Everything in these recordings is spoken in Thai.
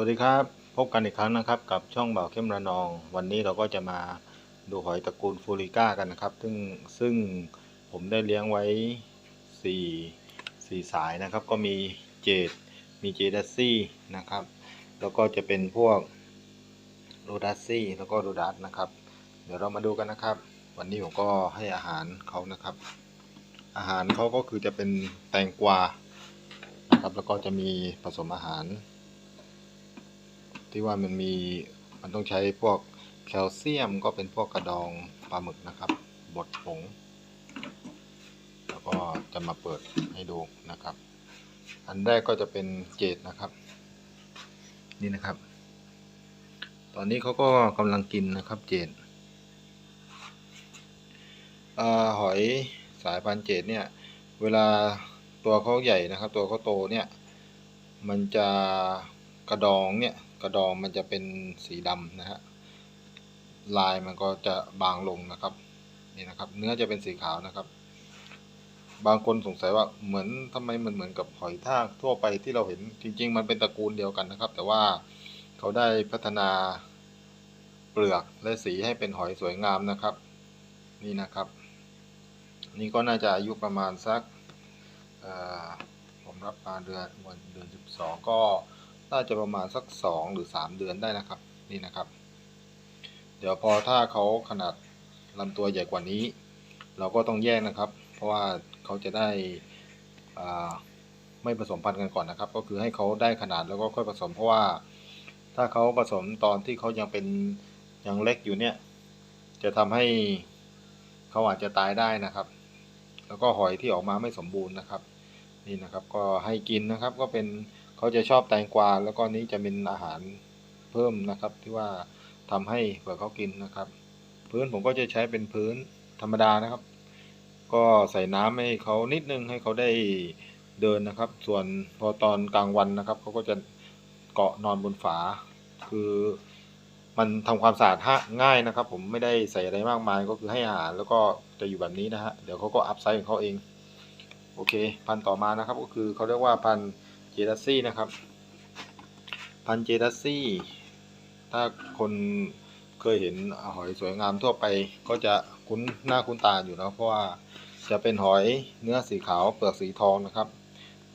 วัสดีครับ พบกันอีกครั้งนะครับ กับช่องบ่าวเข้มระนอง วันนี้เราก็จะมาดูหอยตระกูลฟูริก้ากันนะครับ ซึ่งซึ่งผมได้เลี้ยงไว้4 4สายนะครับ ก็มีเจดมีเจดัสซี่นะครับ แล้วก็จะเป็นพวกโรดัสซี่แล้วก็โรดัสนะครับ เดี๋ยวเรามาดูกันนะครับ วันนี้ผมก็ให้อาหารเขานะครับ อาหารเขาก็คือจะเป็นแตงกวานะครับแล้วก็จะมีผสมอาหาร ที่ว่ามันมีมันต้องใช้พวกแคลเซียมก็เป็นพวกกระดองปลาหมึกนะครับ บดผง แล้วก็จะมาเปิดให้ดูนะครับ อันแรกก็จะเป็นเจดนะครับ นี่นะครับ ตอนนี้เขาก็กำลังกินนะครับเจดอหอยสายพันเจดเนี่ย เวลาตัวเขาใหญ่นะครับ ตัวเขาโตเนี่ย มันจะกระดองเนี่ย กระดองมันจะเป็นสีดำนะฮะลายมันก็จะบางลงนะครับนี่นะครับ เนื้อจะเป็นสีขาวนะครับ บางคนสงสัยว่าเหมือนทำไมมันเหมือนกับหอยทากทั่วไปที่เราเห็นจริง ๆ มันเป็นตระกูลเดียวกันนะครับ แต่ว่าเขาได้พัฒนาเปลือกและสีให้เป็นหอยสวยงามนะครับ นี่นะครับ นี่ก็น่าจะอายุประมาณสักผมรับมาเดือนวันเดือนสิบสองก็ น่าจะประมาณสักสองหรือสามเดือนได้นะครับนี่นะครับ เดี๋ยวพอถ้าเขาขนาดลำตัวใหญ่กว่านี้ เราก็ต้องแยกนะครับ เพราะว่าเขาจะได้ไม่ผสมพันธุ์กันก่อนนะครับ ก็คือให้เขาได้ขนาดแล้วก็ค่อยผสม เพราะว่า ถ้าเขาผสมตอนที่เขายังเป็นยังเล็กอยู่เนี่ย จะทำให้เขาอาจจะตายได้นะครับ แล้วก็หอยที่ออกมาไม่สมบูรณ์นะครับ นี่นะครับ ก็ให้กินนะครับก็เป็น เขาจะชอบแตงกวาแล้วก็นี้จะเป็นอาหารเพิ่มนะครับ ที่ว่าทำให้เผื่อเขากินนะครับ พื้นผมก็จะใช้เป็นพื้นธรรมดานะครับ ก็ใส่น้ำให้เขานิดนึงให้เขาได้เดินนะครับ ส่วนพอตอนกลางวันนะครับเขาก็จะเกาะนอนบนฝา คือมันทำความสะอาดง่ายนะครับ ผมไม่ได้ใส่อะไรมากมายก็คือให้อาหารแล้วก็จะอยู่แบบนี้นะฮะเดี๋ยวเขาก็อัพไซด์ของเขาเองโอเค พันต่อมานะครับก็คือเขาเรียกว่าพัน เจดัสซี่นะครับ พันเจดัสซี่ ถ้าคนเคยเห็นหอยสวยงามทั่วไปก็จะคุ้นหน้าคุ้นตาอยู่นะเพราะว่าจะเป็นหอยเนื้อสีขาวเปลือกสีทองนะครับ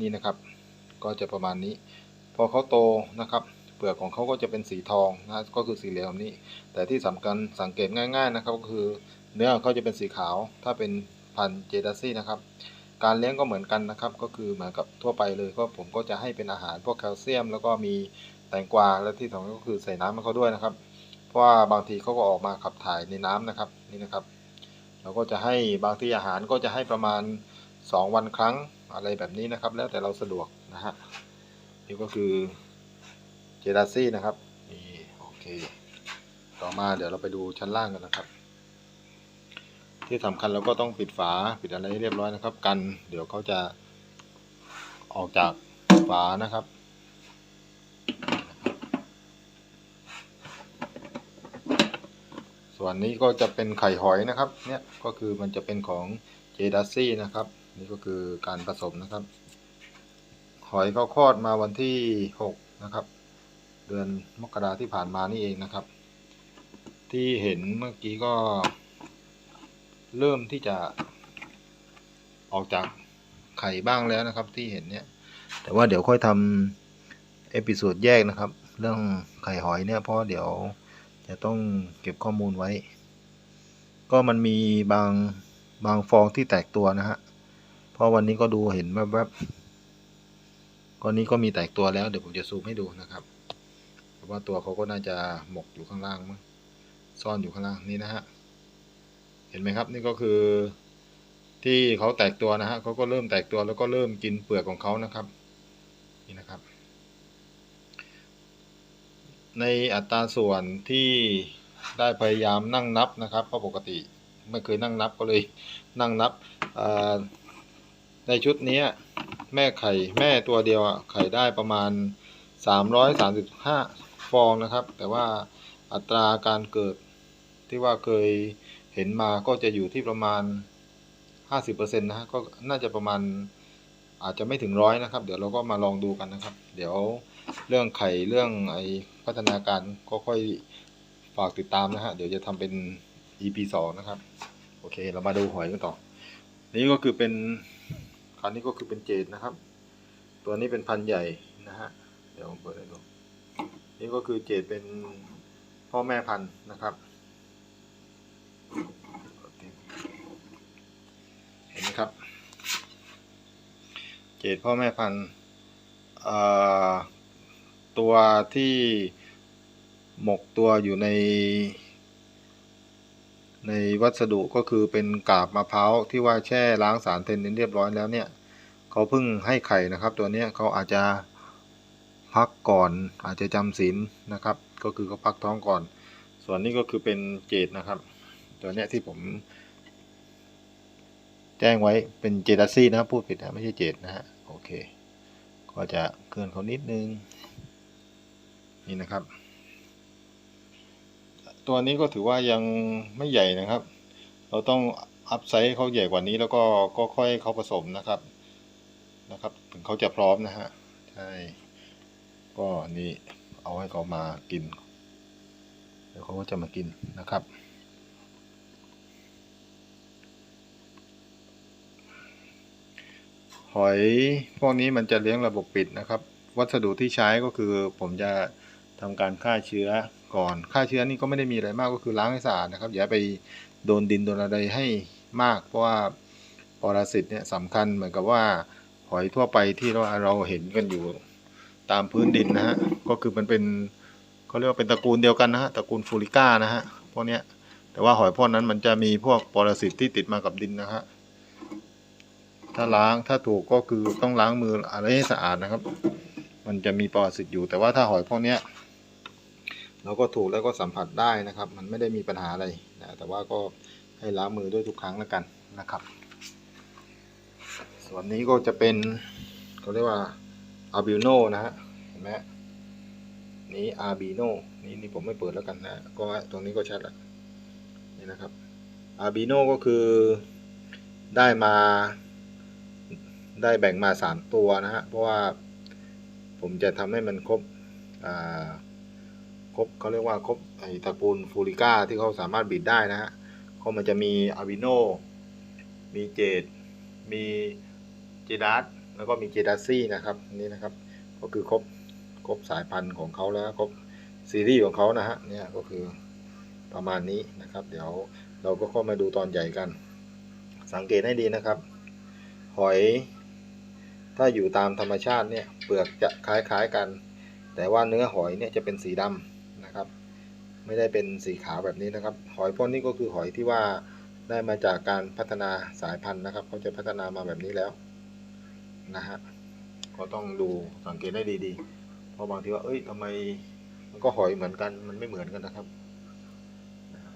นี่นะครับ ก็จะประมาณนี้ พอเขาโตนะครับ เปลือกของเขาก็จะเป็นสีทองนะก็คือสีเหลืองนี้ แต่ที่สำคัญสังเกตง่าย ๆนะครับ ก็คือเนื้อเขาจะเป็นสีขาว ถ้าเป็นพันเจดัสซี่นะครับ การเลี้ยงก็เหมือนกันนะครับ ก็คือเหมือนกับทั่วไปเลยก็ผมก็จะให้เป็นอาหารพวกแคลเซียม แล้วก็มีแตงกวาและที่สองก็คือใส่น้ำให้เขาด้วยนะครับ เพราะว่าบางทีเขาก็ออกมาขับถ่ายในน้ำนะครับนี่นะครับ เราก็จะให้บางทีอาหารก็จะให้ประมาณ 2 วันครั้งอะไรแบบนี้นะครับ แล้วแต่เราสะดวกนะฮะนี่ก็คือเจลาซี่นะครับนี่โอเค ต่อมาเดี๋ยวเราไปดูชั้นล่างกันนะครับ ที่สำคัญเราก็ต้องปิดฝาปิดอะไรให้เรียบร้อยนะครับ กัน เดี๋ยวเขาจะออกจากฝานะครับ ส่วนนี้ก็จะเป็นไข่หอยนะครับ เนี่ยก็คือมันจะเป็นของเจดัสซี่นะครับ นี่ก็คือการผสมนะครับ หอยเขาคลอดมาวันที่ 6 นะครับ เดือนมกราที่ผ่านมานี่เองนะครับ ที่เห็นเมื่อกี้ก็ เริ่มที่จะออกจากไข่บ้างแล้วนะครับที่เห็นเนี่ย แต่ว่าเดี๋ยวค่อยทำเอพิโซดแยกนะครับ เรื่องไข่หอยเนี่ยเพราะเดี๋ยวจะต้องเก็บข้อมูลไว้ ก็มันมีบางบางฟองที่แตกตัวนะฮะเพราะวันนี้ก็ดูเห็นแวบๆก้อนนี้ก็มีแตกตัวแล้วเดี๋ยวผมจะซูมให้ดูนะครับเพราะว่าตัวเขาก็น่าจะหมกอยู่ข้างล่างมั้งซ่อนอยู่ข้างล่างนี่นะฮะ เห็นไหมครับ นี่ก็คือที่เขาแตกตัวนะฮะเขาก็เริ่มแตกตัวแล้วก็เริ่มกินเปลือกของเขานะครับ นี่นะครับ ในอัตราส่วนที่ได้พยายามนั่งนับนะครับเพราะปกติไม่เคยนั่งนับก็เลยนั่งนับในชุดนี้แม่ไข่แม่ตัวเดียวไข่ได้ประมาณ 335 ฟองนะครับ แต่ว่าอัตราการเกิดที่ว่าเคย ห็นมาก็จะอยู่ที่ประมาณ 50%นะฮะก็น่าจะประมาณอาจจะไม่ถึงร้อยนะครับ เดี๋ยวเราก็มาลองดูกันนะครับ เดี๋ยวเรื่องไข่เรื่องไอพัฒนาการก็ค่อยฝากติดตามนะฮะเดี๋ยวจะทำเป็น EP สองนะครับ โอเค เรามาดูหอยกันต่อ นี่ก็คือเป็นคันนี้ก็คือเป็นเจดนะครับ ตัวนี้เป็นพันใหญ่นะฮะเดี๋ยวผมเปิดให้ดูนี่ก็คือเจดเป็นพ่อแม่พันธุ์นะครับ เห็นไหมครับเจดพ่อแม่พันธุ์ตัวที่หมกตัวอยู่ใน ในวัสดุก็คือเป็นกาบมะพร้าวที่ว่าแช่ล้างสารเทนนินเรียบร้อยแล้วเนี่ยเขาเพิ่งให้ไข่นะครับ ตัวเนี้ยเขาอาจจะพักก่อนอาจจะจำศีลนะครับ ก็คือเขาพักท้องก่อน ส่วนนี้ก็คือเป็นเจดนะครับ ตัวเนี้ยที่ผม แจ้งไว้เป็นเจดัสซี่นะพูดผิดนะไม่ใช่เจดนะฮะโอเค ก็จะเคลื่อนเขานิดนึง นี่นะครับ ตัวนี้ก็ถือว่ายังไม่ใหญ่นะครับ เราต้องอัพไซส์เขาใหญ่กว่านี้แล้วก็ก็ค่อยเขาผสมนะครับนะครับ ถึงเขาจะพร้อมนะฮะใช่ก็นี่เอาให้เขามากินเดี๋ยวเขาก็จะมากินนะครับ อยพวกนี้มันจะเลี้ยงระบบปิดนะครับ วัสดุที่ใช้ก็คือผมจะทำการฆ่าเชื้อก่อนฆ่าเชื้อนี่ก็ไม่ได้มีอะไรมากก็คือล้างให้สะอาดนะครับ อย่าไปโดนดินโดนอะไรให้มาก เพราะว่าปรสิตเนี่ยสำคัญเหมือนกับว่าหอยทั่วไปที่เราเราเห็นกันอยู่ตามพื้นดินนะฮะก็คือมันเป็นเขาเรียกว่าเป็นตระกูลเดียวกันนะฮะตระกูลฟูริก้านะฮะพวกเนี้ยแต่ว่าหอยพวกนั้นมันจะมีพวกปรสิตที่ติดมากับดินนะฮะ ถ้าล้างถ้าถูกก็คือต้องล้างมืออะไรให้สะอาดนะครับ มันจะมีปรสิตอยู่แต่ว่าถ้าหอยพวกเนี้ยเราก็ถูกแล้วก็สัมผัสได้นะครับ มันไม่ได้มีปัญหาอะไรนะแต่ว่าก็ให้ล้างมือด้วยทุกครั้งแล้วกันนะครับ ส่วนนี้ก็จะเป็นเขาเรียกว่าอาบิโนนะฮะเห็นไหมนี่อาบิโนนี่นี่ผมไม่เปิดแล้วกันนะก็ตรงนี้ก็ชัดล้วนี่นะครับอาบิโนก็คือได้มา ได้แบ่งมาสามตัวนะฮะ เพราะว่าผมจะทำให้มันครบครบเขาเรียกว่าครบไอตระกูลฟูริก้าที่เขาสามารถบิดได้นะฮะเขามันจะมีอาวิโนมีเจดมีเจดัสแล้วก็มีเจดัสซี่นะครับนี่นะครับ ก็คือครบครบสายพันธุ์ของเขาแล้วครบซีรีส์ของเขานะฮะเนี่ยก็คือประมาณนี้นะครับ เดี๋ยวเราก็เข้ามาดูตอนใหญ่กัน สังเกตให้ดีนะครับ หอย ถ้าอยู่ตามธรรมชาติเนี่ยเปลือกจะคล้ายๆกัน แต่ว่าเนื้อหอยเนี่ยจะเป็นสีดำนะครับ ไม่ได้เป็นสีขาวแบบนี้นะครับ หอยพวกนี้ก็คือหอยที่ว่าได้มาจากการพัฒนาสายพันธุ์นะครับเขาจะพัฒนามาแบบนี้แล้วนะฮะก็ต้องดูสังเกตได้ดีๆ เพราะบางทีว่าเอ้ยทำไมมันก็หอยเหมือนกันมันไม่เหมือนกันนะครับ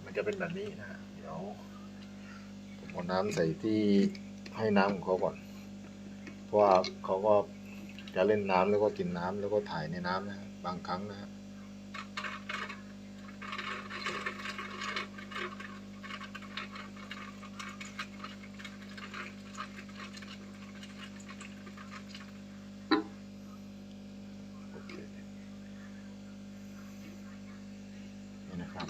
มันจะเป็นแบบนี้นะเดี๋ยวผมเอาน้ำใส่ที่ให้น้ำของเขาก่อน ว่าเขาก็จะเล่นน้ำแล้วก็กินน้ำแล้วก็ถ่ายในน้ำนะบางครั้งนะฮะโอเคนี่นะครับ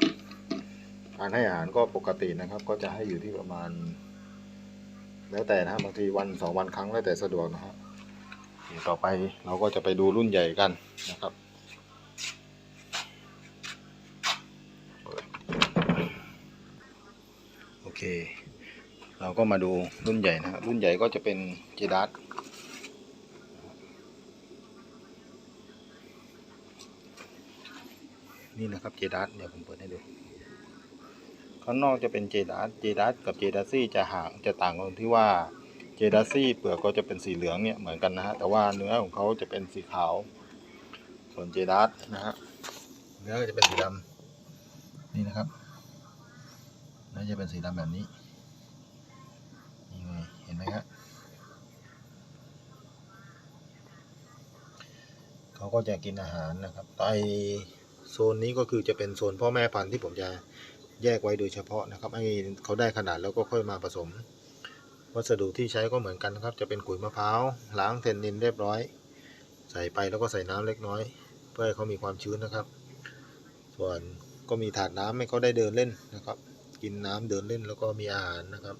การให้อาหารก็ปกตินะครับ ก็จะให้อยู่ที่ประมาณ แล้วแต่นะฮะบางทีวันสองวันครั้งแล้วแต่สะดวกนะฮะต่อไปเราก็จะไปดูรุ่นใหญ่กันนะครับโอเค เราก็มาดูรุ่นใหญ่นะฮะรุ่นใหญ่ก็จะเป็นเจดัสนี่นะครับเจดัสเดี๋ยวผมเปิดให้ดู ข้างนอกจะเป็นเจดัสเจดัสกับเจดัสซี่จะห่างจะต่างกันที่ว่าเจดัสซี่เปลือกก็จะเป็นสีเหลืองเนี่ยเหมือนกันนะฮะแต่ว่าเนื้อของเขาจะเป็นสีขาว ส่วนเจดัสนะฮะเนื้อจะเป็นสีดำนี่นะครับเนื้อจะเป็นสีดำแบบนี้นี่ไงเห็นไหมครับเขาก็จะกินอาหารนะครับไอโซนนี้ก็คือจะเป็นโซนพ่อแม่พันธุ์ที่ผมจะ แยกไว้โดยเฉพาะนะครับให้เขาได้ขนาดแล้วก็ค่อยมาผสม วัสดุที่ใช้ก็เหมือนกันครับ จะเป็นขุยมะพร้าวล้างเทนนินเรียบร้อย ใส่ไปแล้วก็ใส่น้ำเล็กน้อย เพื่อให้เขามีความชื้นนะครับ ส่วนก็มีถาดน้ำให้เขาได้เดินเล่นนะครับ กินน้ำเดินเล่นแล้วก็มีอาหารนะครับ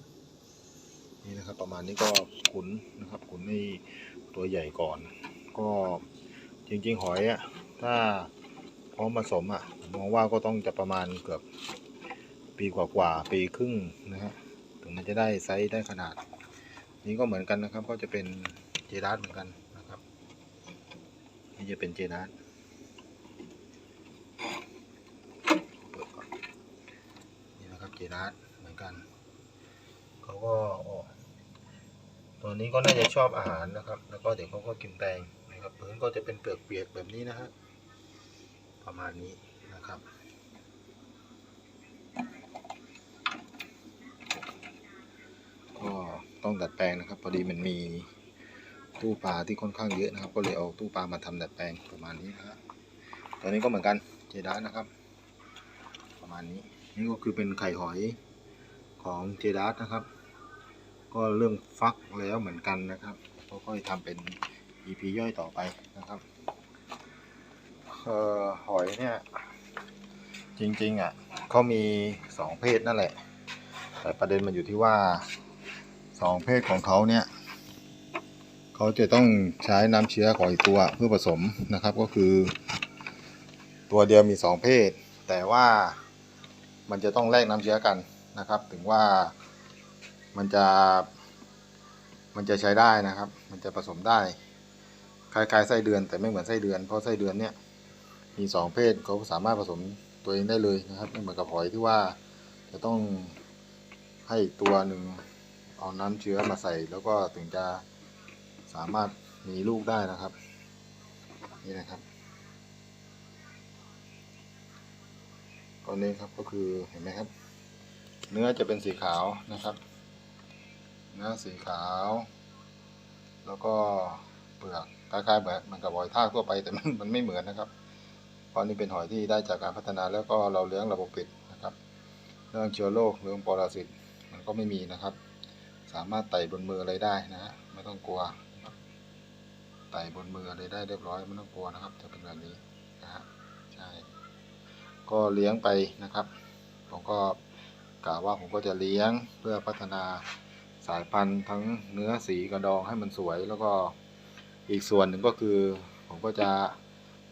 นี่นะครับประมาณนี้ก็ขุนนะครับขุนให้ตัวใหญ่ก่อน ก็จริงๆหอยอะถ้าพร้อมผสมอะมองว่าก็ต้องจะประมาณเกือบ ปีกว่าๆปีครึ่งนะฮะถึงมันจะได้ไซส์ได้ขนาด นี้ก็เหมือนกันนะครับ ก็จะเป็นเจดาร์เหมือนกันนะครับ นี่จะเป็นเจดาร์เปิดก่อนนี่นะครับเจดาร์เหมือนกันเขาก็ตัวนี้ก็น่าจะชอบอาหารนะครับ แล้วก็เดี๋ยวเขาก็กินแตงนะครับพื้นก็จะเป็นเปลือกเปียกแบบนี้นะฮะประมาณนี้นะครับ ก็ต้อง ดัดแปลงนะครับพอดีมันมีตู้ปลาที่ค่อนข้างเยอะนะครับ ก็เลยเอาตู้ปลามาทำดัดแปลงประมาณนี้นะฮะตัวนี้ก็เหมือนกันเจดานะครับ ประมาณนี้นี่ก็คือเป็นไข่หอยของเจดานะครับ ก็เรื่องฟักแล้วเหมือนกันนะครับก็ค่อยทำเป็น EP ย่อยต่อไปนะครับเอ่อหอยเนี่ยจริงๆอะเขามีสองเพศนั่นแหละ แต่ประเด็นมันอยู่ที่ว่า สองเพศของเขาเนี่ยเขาจะต้องใช้น้ำเชื้อของอีกตัวเพื่อผสมนะครับก็คือ ตัวเดียวมีสองเพศ แต่ว่ามันจะต้องแลกน้ำเชื้อกันนะครับ ถึงว่ามันจะมันจะใช้ได้นะครับ มันจะผสมได้ คล้ายๆไส้เดือนแต่ไม่เหมือนไส้เดือน เพราะไส้เดือนเนี่ยมีสองเพศเขาสามารถผสมตัวเองได้เลยนะครับไม่เหมือนกับหอยที่ว่าจะต้องให้ตัวหนึ่ง เอาน้ำเชื้อมาใส่ แล้วก็ถึงจะสามารถมีลูกได้นะครับ นี่นะครับก้อนนี้ครับก็คือเห็นไหมครับ เนื้อจะเป็นสีขาวนะครับเนื้อสีขาว แล้วก็เปลือกคล้ายๆเหมือนมือนกับหอยทากทั่วไปแต่มันมันไม่เหมือนนะครับ เพราะนี่เป็นหอยที่ได้จากการพัฒนาแล้วก็เราเลี้ยงระบบปิดนะครับ เรื่องเชื้อโรคเรื่องปรสิตมันก็ไม่มีนะครับ สามารถไต่บนมืออะไรได้นะฮะไม่ต้องกลัวไต่บนมืออะไรได้เรียบร้อยไม่ต้องกลัวนะครับ จะเป็นแบบนี้นะฮะใช่ก็เลี้ยงไปนะครับ ผมก็กะว่าผมก็จะเลี้ยงเพื่อพัฒนาสายพันธุ์ทั้งเนื้อสีกระดองให้มันสวย แล้วก็อีกส่วนหนึ่งก็คือ ผมก็จะ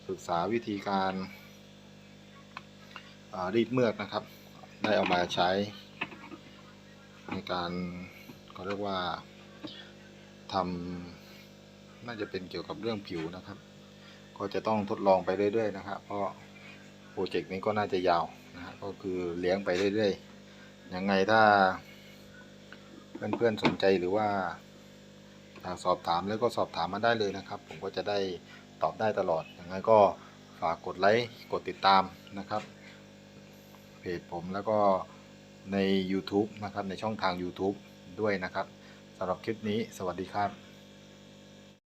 ศึกษาวิธีการรีดเมือกนะครับ ได้เอามาใช้ในการ เขาเรียกว่าทำน่าจะเป็นเกี่ยวกับเรื่องผิวนะครับ ก็จะต้องทดลองไปเรื่อยๆนะครับเพราะโปรเจกต์นี้ก็น่าจะยาวนะฮะก็คือเลี้ยงไปเรื่อยๆยังไงถ้าเพื่อนๆสนใจหรือว่าอยากสอบถามแล้วก็สอบถามมาได้เลยนะครับ ผมก็จะได้ตอบได้ตลอดยังไงก็ฝากกดไลค์กดติดตามนะครับเพจผมแล้วก็ใน YouTube นะครับในช่องทาง YouTube ด้วยนะครับสำหรับคลิปนี้ สวัสดีครับ